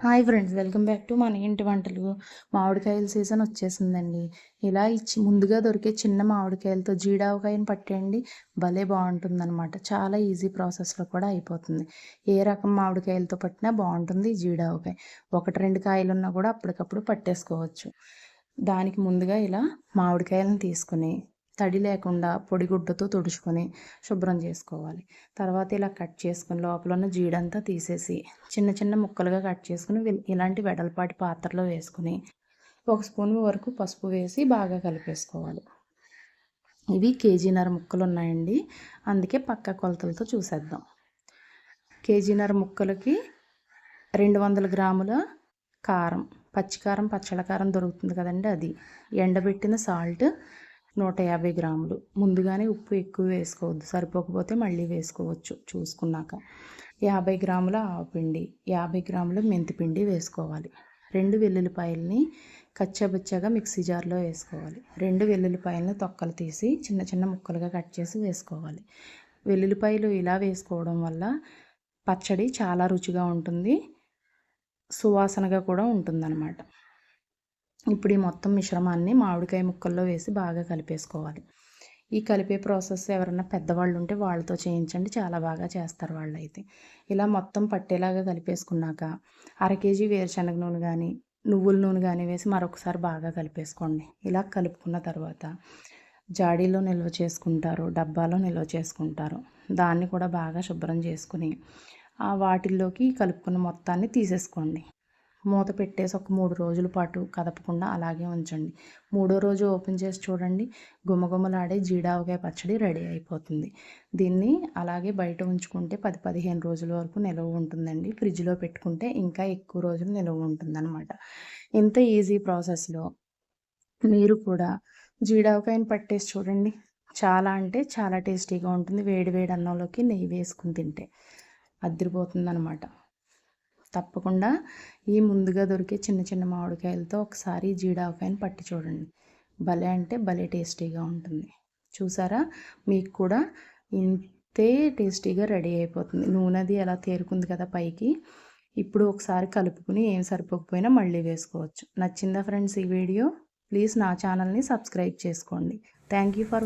Hi friends welcome back to మన ఇంటి వంటలు. మామిడికాయల సీజన్ వచ్చేసిందండి. ఇలా ఇచ్చి ముందుగా దొరికే చిన్న మామిడికాయలతో జీడావకాయని పట్టేయండి. భలే బాగుంటుందన్నమాట. చాలా ఈజీ ప్రాసెస్లో కూడా అయిపోతుంది. ఏ రకం మామిడికాయలతో పట్టినా బాగుంటుంది జీడావకాయ. ఒకటి రెండు కాయలు ఉన్నా కూడా అప్పటికప్పుడు పట్టేసుకోవచ్చు. దానికి ముందుగా ఇలా మామిడికాయలను తీసుకుని తడి లేకుండా పొడిగుడ్డతో తుడుచుకొని శుభ్రం చేసుకోవాలి. తర్వాత ఇలా కట్ చేసుకుని లోపల ఉన్న జీడంతా తీసేసి చిన్న చిన్న ముక్కలుగా కట్ చేసుకుని ఇలాంటి వెడల్పాటి పాత్రలో వేసుకుని ఒక స్పూన్ వరకు పసుపు వేసి బాగా కలిపేసుకోవాలి. ఇవి కేజీన్నర ముక్కలు ఉన్నాయండి అందుకే పక్క కొలతలతో చూసేద్దాం. కేజీన్నర ముక్కలకి రెండు వందల గ్రాముల కారం పచ్చికారం పచ్చళ్ళ కారం దొరుకుతుంది కదండి అది. ఎండబెట్టిన సాల్ట్ నూట యాభై గ్రాములు. ముందుగానే ఉప్పు ఎక్కువ వేసుకోవద్దు. సరిపోకపోతే మళ్ళీ వేసుకోవచ్చు చూసుకున్నాక. యాభై గ్రాముల ఆవపిండి యాభై గ్రాముల మెంతిపిండి వేసుకోవాలి. రెండు వెల్లుల్లిపాయలని కచ్చబుచ్చగా మిక్సీ జార్లో వేసుకోవాలి. రెండు వెల్లుల్లిపాయలను తొక్కలు తీసి చిన్న చిన్న ముక్కలుగా కట్ చేసి వేసుకోవాలి. వెల్లుల్లిపాయలు ఇలా వేసుకోవడం వల్ల పచ్చడి చాలా రుచిగా ఉంటుంది. సువాసనగా కూడా ఉంటుందన్నమాట. ఇప్పుడు ఈ మొత్తం మిశ్రమాన్ని మామిడికాయ ముక్కల్లో వేసి బాగా కలిపేసుకోవాలి. ఈ కలిపే ప్రాసెస్ ఎవరైనా పెద్దవాళ్ళు ఉంటే వాళ్ళతో చేయించండి చాలా బాగా చేస్తారు వాళ్ళు అయితే ఇలా మొత్తం పట్టేలాగా కలిపేసుకున్నాక అర కేజీ వేరుశనగ నూనె కానీ నువ్వుల నూనె కానీ వేసి మరొకసారి బాగా కలిపేసుకోండి. ఇలా కలుపుకున్న తర్వాత జాడీలో నిల్వ చేసుకుంటారు డబ్బాలో నిల్వ చేసుకుంటారు. దాన్ని కూడా బాగా శుభ్రం చేసుకుని ఆ వాటిల్లోకి కలుపుకున్న మొత్తాన్ని తీసేసుకోండి. మూత పెట్టేసి ఒక మూడు రోజుల పాటు కదపకుండా అలాగే ఉంచండి. మూడో రోజు ఓపెన్ చేసి చూడండి. గుమగుమలాడే జీడావకాయ పచ్చడి రెడీ అయిపోతుంది. దీన్ని అలాగే బయట ఉంచుకుంటే పది పదిహేను రోజుల వరకు నిల్వ ఉంటుందండి. ఫ్రిడ్జ్లో పెట్టుకుంటే ఇంకా ఎక్కువ రోజులు నిల్వ ఉంటుందన్నమాట. ఇంత ఈజీ ప్రాసెస్లో మీరు కూడా జీడావకాయని పట్టేసి చూడండి. చాలా అంటే చాలా టేస్టీగా ఉంటుంది. వేడి వేడి అన్నంలోకి నెయ్యి వేసుకుని తింటే అదిరిపోతుందనమాట తప్పకుండా ఈ ముందుగా దొరికే చిన్న చిన్న మామిడికాయలతో ఒకసారి జీడాకాయని పట్టి చూడండి. భలే అంటే భలే టేస్టీగా ఉంటుంది. చూసారా? మీకు కూడా ఇంతే టేస్టీగా రెడీ అయిపోతుంది. నూనెది ఎలా తేరుకుంది కదా పైకి. ఇప్పుడు ఒకసారి కలుపుకుని ఏం సరిపోకపోయినా మళ్ళీ వేసుకోవచ్చు. నచ్చిందా ఫ్రెండ్స్ ఈ వీడియో? ప్లీజ్ నా ఛానల్ని సబ్స్క్రైబ్ చేసుకోండి. Thank you for